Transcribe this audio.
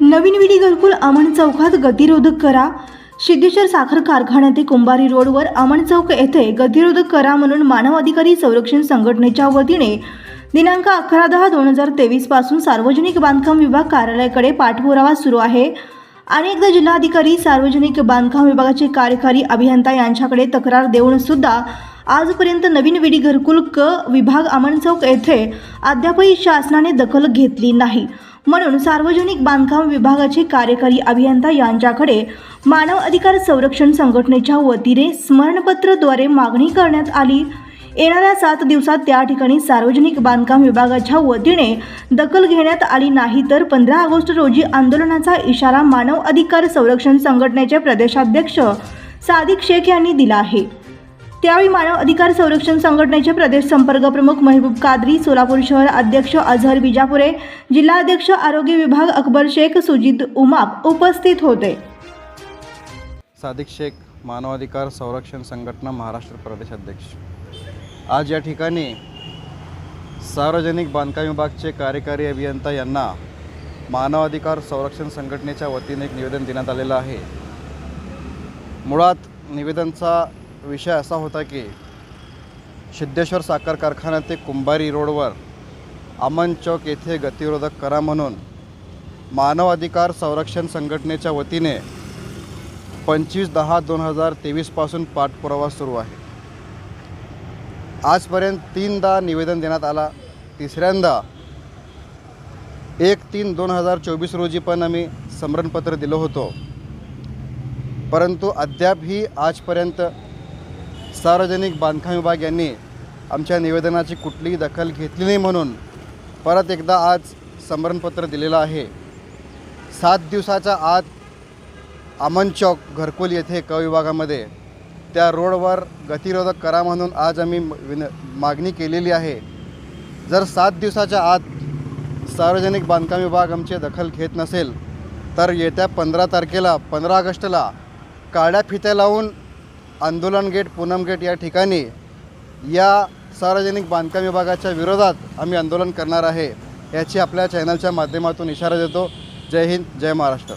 नवीन विडी घरकुल अमन चौकात गतिरोधक करा. सिद्धेश्वर साखर कारखाना ते कुंभारी रोडवर अमन चौक येथे गतिरोधक करा म्हणून मानवाधिकारी संरक्षण संघटनेच्या वतीने दिनांक अकरा दहा दोन हजार तेवीसपासून सार्वजनिक बांधकाम विभाग कार्यालयाकडे पाठपुरावा सुरू आहे. अनेकदा जिल्हाधिकारी सार्वजनिक बांधकाम विभागाचे कार्यकारी अभियंता यांच्याकडे तक्रार देऊन सुद्धा आजपर्यंत नवीन विडी घरकुल क विभाग अमन चौक येथे अद्यापही शासनाने दखल घेतली नाही. म्हणून सार्वजनिक बांधकाम विभागाचे कार्यकारी अभियंता यांच्याकडे मानव अधिकार संरक्षण संघटनेच्या वतीने स्मरणपत्रद्वारे मागणी करण्यात आली. येणाऱ्या सात दिवसात त्या ठिकाणी सार्वजनिक बांधकाम विभागाच्या वतीने दखल घेण्यात आली नाही तर पंधरा ऑगस्ट रोजी आंदोलनाचा इशारा मानव अधिकार संरक्षण संघटनेचे प्रदेशाध्यक्ष सादिक शेख यांनी दिला आहे. त्यावेळी मानव अधिकार संरक्षण संघटनेचे प्रदेश संपर्क प्रमुख महबूब कादरी सोलापूर शहर अध्यक्ष अझहर विजापुरे जिल्हाध्यक्ष आरोग्य विभाग अकबर शेख सुजित उमाप उपस्थित होते. सादिक शेख मानवाधिकार संरक्षण संघटना महाराष्ट्र प्रदेश अध्यक्ष. आज या ठिकाणी सार्वजनिक बांधकाम विभागचे कार्यकारी अभियंता यांना मानवाधिकार संरक्षण संघटनेच्या वतीने एक निवेदन देण्यात आलेलं आहे. मुळात निवेदनचा विषय असा होता की सिद्धेश्वर साखर कारखाना ते कुंभारी रोडवर अमन चौक येथे गतिरोधक करा म्हणून मानवाधिकार संरक्षण संघटनेच्या वतीने पंचवीस दहा दोन हजार तेवीसपासून पाठपुरावा सुरू आहे. आजपर्यंत तीनदा निवेदन देण्यात आला. तिसऱ्यांदा एक तीन दोन हजार चोवीस रोजी पण आम्ही समरणपत्र दिलं होतो. परंतु अद्यापही आजपर्यंत सार्वजनिक बांधकाम विभाग यांनी आमच्या निवेदनाची कुठलीही दखल घेतली नाही म्हणून परत एकदा आज समरणपत्र दिलेलं आहे. सात दिवसाच्या आत अमन चौक घरकुल येथे क विभागामध्ये त्या रोडवर गतिरोधक करा म्हणून आज आम्ही म- विन मागणी केलेली आहे. जर सात दिवसाच्या आत सार्वजनिक बांधकाम विभाग आमची दखल घेत नसेल तर येत्या पंधरा तारखेला पंधरा ऑगस्टला काळ्या फित्या लावून आंदोलन गेट पूनम गेट या ठिकाणी या सार्वजनिक बांधकाम विभागाच्या विरोधात आम्ही आंदोलन करणार आहे याची आपल्या चॅनलच्या माध्यमातून इशारा देतो. जय हिंद जय महाराष्ट्र.